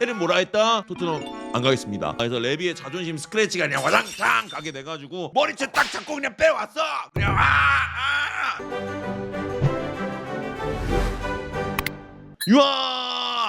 테는 뭐라 했다? 토트넘 안 가겠습니다. 그래서 레비의 자존심 스크래치가 그냥 와장창 가게 돼가지고 머리채 딱 잡고 그냥 빼왔어. 그냥 아 아. 유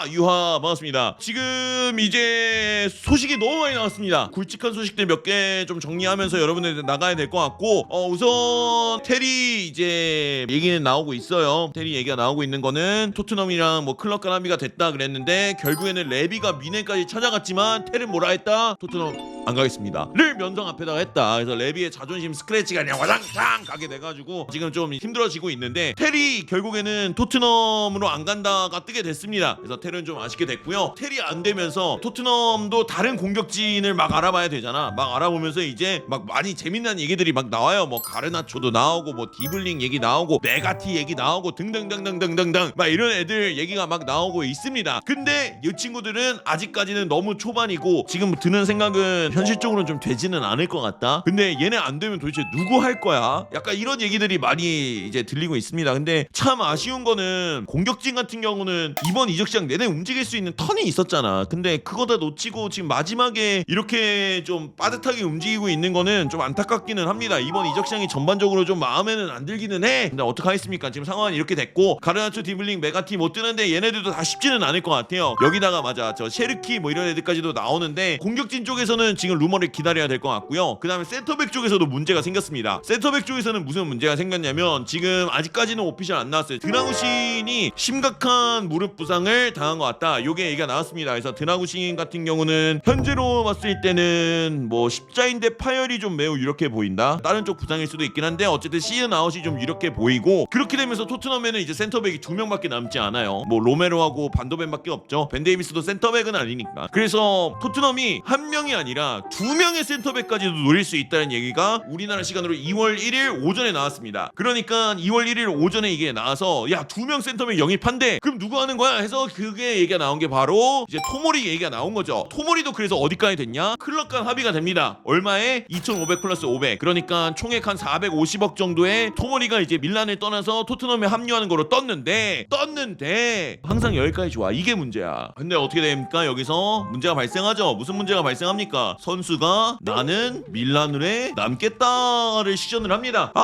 하 유하 반갑습니다. 지금 이제 소식이 너무 많이 나왔습니다. 굵직한 소식들 몇 개 좀 정리하면서 여러분들 나가야 될 것 같고 어, 우선 테리 이제 얘기는 나오고 있어요. 테리 얘기가 나오고 있는 거는 토트넘이랑 뭐 클럽 가람비가 됐다 그랬는데 결국에는 레비가 미네까지 찾아갔지만 테는 뭐라 했다? 토트넘 안 가겠습니다.를 면상 앞에다가 했다. 그래서 레비의 자존심 스크래치가 그냥 와장창 가게 돼가지고 지금 좀 힘들어지고 있는데 테리 결국에는 토트넘으로 안 간다가 뜨게 됐습니다. 그래서 테리는 좀 아쉽게 됐고요. 테리 안 되면서 토트넘도 다른 공격진을 막 알아봐야 되잖아. 막 알아보면서 이제 막 많이 재밌는 얘기들이 막 나와요. 뭐 가르나초도 나오고 뭐 디블링 얘기 나오고 메가티 얘기 나오고 등등등등등등등 막 이런 애들 얘기가 막 나오고 있습니다. 근데 이 친구들은 아직까지는 너무 초반이고 지금 드는 생각은 현실적으로는 좀 되지는 않을 것 같다. 근데 얘네 안 되면 도대체 누구 할 거야? 약간 이런 얘기들이 많이 이제 들리고 있습니다. 근데 참 아쉬운 거는 공격진 같은 경우는 이번 이적 시장 내내 움직일 수 있는 턴이 있었잖아. 근데 그거 다 놓치고 지금 마지막에 이렇게 좀 빠듯하게 움직이고 있는 거는 좀 안타깝기는 합니다. 이번 이적 시장이 전반적으로 좀 마음에는 안 들기는 해. 근데 어떡하겠습니까? 지금 상황은 이렇게 됐고 가르나초 디블링 메가티 못 뜨는데 얘네들도 다 쉽지는 않을 것 같아요. 여기다가 맞아 저 셰르키 뭐 이런 애들까지도 나오는데 공격진 쪽에서는 지금 루머를 기다려야 될 것 같고요. 그 다음에 센터백 쪽에서도 문제가 생겼습니다. 센터백 쪽에서는 무슨 문제가 생겼냐면 지금 아직까지는 오피셜 안 나왔어요. 드나구신이 심각한 무릎 부상을 당한 것 같다. 요게 얘기가 나왔습니다. 그래서 드나구신 같은 경우는 현재로 봤을 때는 뭐 십자인대 파열이 좀 매우 유력해 보인다. 다른 쪽 부상일 수도 있긴 한데 어쨌든 시즌 아웃이 좀 유력해 보이고 그렇게 되면서 토트넘에는 이제 센터백이 두 명밖에 남지 않아요. 뭐 로메로하고 반도벤밖에 없죠. 벤 데이비스도 센터백은 아니니까. 그래서 토트넘이 한 명이 아니라 두 명의 센터백까지도 노릴 수 있다는 얘기가 우리나라 시간으로 2월 1일 오전에 나왔습니다. 그러니까 2월 1일 오전에 이게 나와서 야 두 명 센터백 영입한대. 그럼 누구 하는 거야? 해서 그게 얘기가 나온 게 바로 이제 토모리 얘기가 나온 거죠. 토모리도 그래서 어디까지 됐냐? 클럽 간 합의가 됩니다. 얼마에? 2,500 플러스 500. 그러니까 총액 한 450억 정도의 토모리가 이제 밀란을 떠나서 토트넘에 합류하는 거로 떴는데 떴는데 항상 여기까지 좋아. 이게 문제야. 근데 어떻게 됩니까? 여기서 문제가 발생하죠. 무슨 문제가 발생합니까? 선수가 나는 밀란으로 남겠다를 시전을 합니다. 아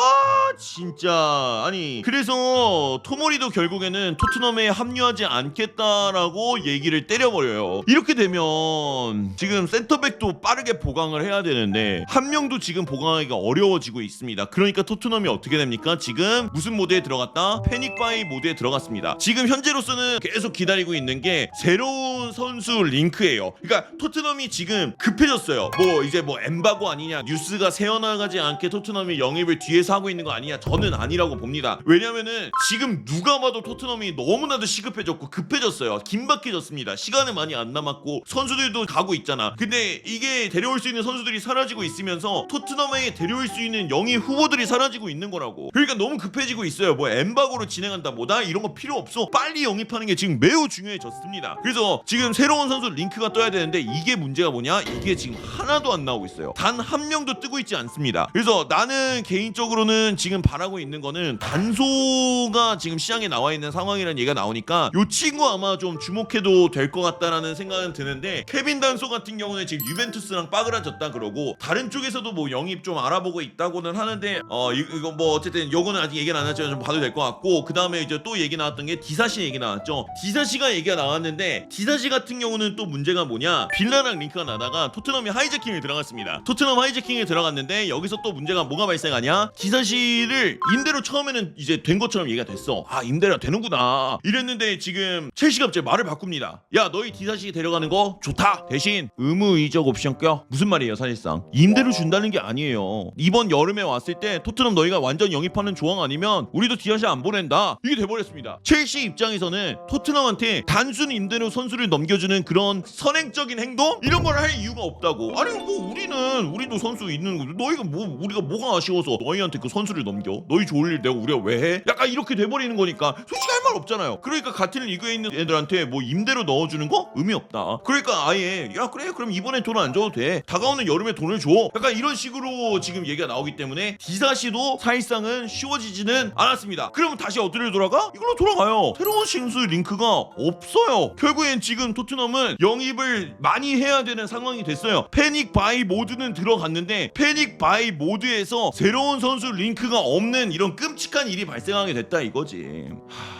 진짜 아니 그래서 토모리도 결국에는 토트넘에 합류하지 않겠다라고 얘기를 때려버려요. 이렇게 되면 지금 센터백도 빠르게 보강을 해야 되는데 한 명도 지금 보강하기가 어려워지고 있습니다. 그러니까 토트넘이 어떻게 됩니까? 지금 무슨 모드에 들어갔다? 패닉바이 모드에 들어갔습니다. 지금 현재로서는 계속 기다리고 있는 게 새로운 선수 링크예요. 그러니까 토트넘이 지금 급해졌어요. 뭐 이제 뭐 엠바고 아니냐 뉴스가 새어나가지 않게 토트넘이 영입을 뒤에서 하고 있는 거 아니냐 저는 아니라고 봅니다. 왜냐면은 지금 누가 봐도 토트넘이 너무나도 시급해졌고 급해졌어요. 긴박해졌습니다. 시간은 많이 안 남았고 선수들도 가고 있잖아. 근데 이게 데려올 수 있는 선수들이 사라지고 있으면서 토트넘에 데려올 수 있는 영입 후보들이 사라지고 있는 거라고. 그러니까 너무 급해지고 있어요. 뭐 엠바고로 진행한다 뭐다 이런 거 필요 없어. 빨리 영입하는 게 지금 매우 중요해졌습니다. 그래서 지금 새로운 선수 링크가 떠야 되는데 이게 문제가 뭐냐? 이게 지금 하나도 안 나오고 있어요. 단 한 명도 뜨고 있지 않습니다. 그래서 나는 개인적으로는 지금 바라고 있는 거는 단소가 지금 시장에 나와 있는 상황이라는 얘기가 나오니까 요 친구 아마 좀 주목해도 될 것 같다라는 생각은 드는데 케빈 단소 같은 경우는 지금 유벤투스랑 빠그라졌다 그러고 다른 쪽에서도 뭐 영입 좀 알아보고 있다고는 하는데 어 이- 이거 뭐 어쨌든 요거는 아직 얘기는 안 나왔지만 좀 봐도 될 것 같고 그 다음에 이제 또 얘기 나왔던 게 디사시 얘기 나왔죠 디사시가 얘기가 나왔는데 디사시 같은 경우는 또 문제가 뭐냐? 빌라랑 링크가 나다가 토트넘이 하이제킹에 들어갔습니다. 토트넘 하이제킹에 들어갔는데 여기서 또 문제가 뭐가 발생하냐? 디사시를 임대로 처음에는 이제 된 것처럼 얘기가 됐어. 아 임대가 되는구나. 이랬는데 지금 첼시가 갑자기 말을 바꿉니다. 야 너희 디사시 데려가는 거 좋다. 대신 의무 이적 옵션 껴. 무슨 말이에요 사실상? 임대로 준다는 게 아니에요. 이번 여름에 왔을 때 토트넘 너희가 완전 영입하는 조항 아니면 우리도 디사시 안 보낸다. 이게 돼버렸습니다. 첼시 입장에서는 토트넘한테 단순 임대로 선수를 넘겨주는 그런 선행적인 행동? 이런 걸 할 이유가 없다고. 아니 뭐 우리는 우리도 선수 있는 거 너희가 뭐 우리가 뭐가 아쉬워서 너희한테 그 선수를 넘겨? 너희 좋을 일 내가 우리가 왜 해? 약간 이렇게 돼버리는 거니까. 솔직히 할 말 없잖아요. 그러니까 같은 리그에 있는 애들한테 뭐 임대로 넣어주는 거 의미 없다. 그러니까 아예 야 그래 그럼 이번에 돈 안 줘도 돼. 다가오는 여름에 돈을 줘. 약간 이런 식으로 지금 얘기가 나오기 때문에 디사시도 사실상은 쉬워지지는 않았습니다. 그러면 다시 어디로 돌아가? 이걸로 돌아가요. 새로운 신수 링크가 없어요. 결국엔 지금 토트넘은 영입을 많이 해야 되는 상황이 됐어요. 패닉 바이 모드는 들어갔는데 패닉 바이 모드에서 새로운 선수 링크가 없는 이런 끔찍한 일이 발생하게 됐다 이거지. 하...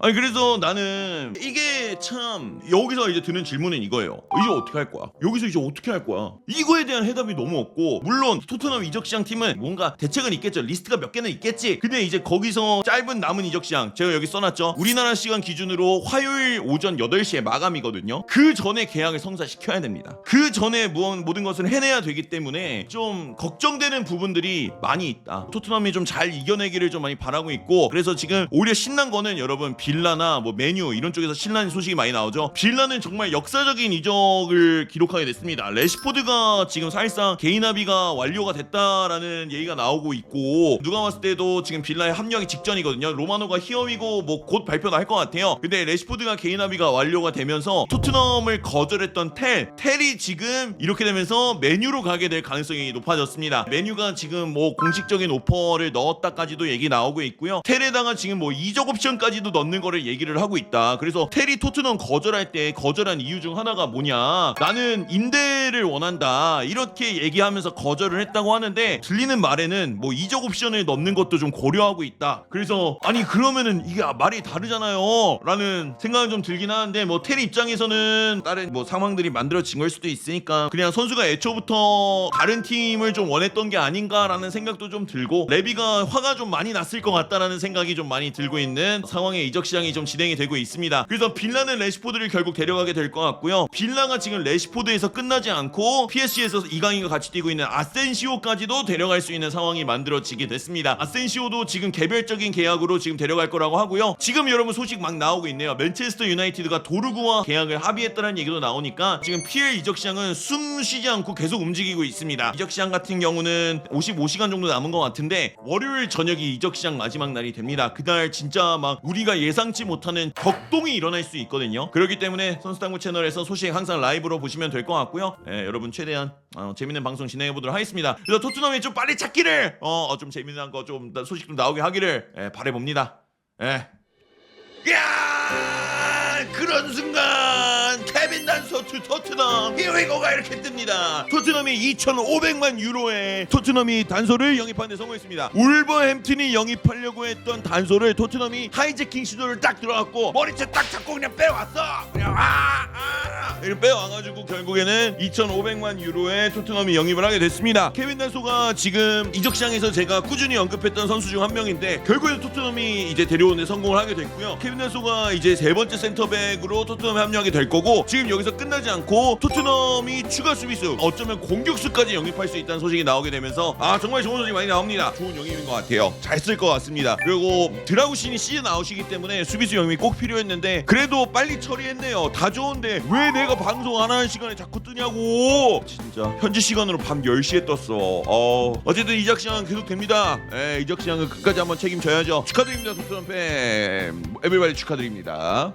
아니 그래서 나는 이게 참 여기서 이제 드는 질문은 이거예요. 이제 어떻게 할 거야? 여기서 이제 어떻게 할 거야? 이거에 대한 해답이 너무 없고 물론 토트넘 이적 시장 팀은 뭔가 대책은 있겠죠. 리스트가 몇 개는 있겠지. 근데 이제 거기서 짧은 남은 이적 시장 제가 여기 써놨죠. 우리나라 시간 기준으로 화요일 오전 8시에 마감이거든요. 그 전에 계약을 성사시켜야 됩니다. 그 전에 모든 것을 해내야 되기 때문에 좀 걱정되는 부분들이 많이 있다. 토트넘이 좀 잘 이겨내기를 좀 많이 바라고 있고 그래서 지금 오히려 신난 거는 여러분 빌라나 뭐 메뉴 이런 쪽에서 신나는 소식이 많이 나오죠. 빌라는 정말 역사적인 이적을 기록하게 됐습니다. 레시포드가 지금 사실상 개인 합의가 완료가 됐다라는 얘기가 나오고 있고 누가 봤을 때도 지금 빌라에 합류하기 직전이거든요. 로마노가 히어이고 뭐 곧 발표가 할것 같아요. 근데 레시포드가 개인 합의가 완료가 되면서 토트넘을 거절했던 텔, 텔이 지금 이렇게 되면서 메뉴로 가게 될 가능성이 높아졌습니다. 메뉴가 지금 뭐 공식적인 오퍼를 넣었다까지도 얘기 나오고 있고요. 텔에다가 지금 뭐 이적 옵션까지도 넣는 거를 얘기를 하고 있다. 그래서 텔이 토트넘 거절할 때 거절한 이유 중 하나가 뭐냐? 나는 임대를 원한다. 이렇게 얘기하면서 거절을 했다고 하는데 들리는 말에는 뭐 이적 옵션을 넣는 것도 좀 고려하고 있다. 그래서 아니 그러면은 이게 말이 다르잖아요. 라는 생각은 좀 들긴 하는데 뭐텔 입장에서는 다른 뭐 상황들이 만들어진 걸 수도 있으니까 그냥 선수가 애초부터 다른 팀을 좀 원했던 게 아닌가라는 생각도 좀 들고 레비가 화가 좀 많이 났을 것 같다라는 생각이 좀 많이 들고 있는 상황의 이적 시장이 좀 진행이 되고 있습니다. 그래서 빌라는 레시포드를 결국 데려가게 될 것 같고요. 빌라가 지금 레시포드에서 끝나지 않고 PSG에서 이강인과 같이 뛰고 있는 아센시오까지도 데려갈 수 있는 상황이 만들어지게 됐습니다. 아센시오도 지금 개별적인 계약으로 지금 데려갈 거라고 하고요. 지금 여러분 소식 막 나오고 있네요. 맨체스터 유나이티드가 도르구와 계약을 합의했다는 얘기도 나오니까 지금 PL 이적 시장은 숨 쉬지 않고 계속 움직이고 있습니다. 이적 시장 같은 경우는 55시간 정도 남은 것 같은데 월요일 저녁이 이적 시장 마지막 날이 됩니다. 그날 진짜 막 우리가 예상 치 못하는 격동이 일어날 수 있거든요. 그렇기 때문에 선수당구 채널에서 소식 항상 라이브로 보시면 될 것 같고요. 예, 여러분 최대한 어, 재밌는 방송 진행해 보도록 하겠습니다. 그래서 토트넘이 좀 빨리 찾기를 어, 어, 좀 재밌는 거좀 소식 좀 나오게 하기를 예, 바래 봅니다. 예. 야 그런 순간 투 토트넘. 히어리고가 이렇게 뜹니다. 토트넘이 2,500만 유로에 토트넘이 단소를 영입하는 데 성공했습니다. 울버햄튼이 영입하려고 했던 단소를 토트넘이 하이제킹 시도를 딱 들어갔고 머리채 딱 잡고 그냥 빼왔어. 그냥 아, 아 이렇게 빼와가지고 결국에는 2,500만 유로에 토트넘이 영입을 하게 됐습니다. 케빈 단소가 지금 이적 시장에서 제가 꾸준히 언급했던 선수 중 한 명인데 결국에는 토트넘이 이제 데려오는 데 성공을 하게 됐고요. 케빈 단소가 이제 세 번째 센터백으로 토트넘에 합류하게 될 거고 지금 여기서 끝나지 않고 토트넘이 추가 수비수 어쩌면 공격수까지 영입할 수 있다는 소식이 나오게 되면서 아 정말 좋은 소식이 많이 나옵니다. 좋은 영입인 것 같아요. 잘 쓸 것 같습니다. 그리고 드라구신이 시즌 아웃이기 때문에 수비수 영입이 꼭 필요했는데 그래도 빨리 처리했네요. 다 좋은데 왜 내가 방송 안 하는 시간에 자꾸 뜨냐고. 진짜. 현지 시간으로 밤 10시에 떴어. 어 어쨌든 이적 시장은 계속 됩니다. 예, 이적 시장은 끝까지 한번 책임져야죠. 축하드립니다 토트넘 팬. 에브리바디 축하드립니다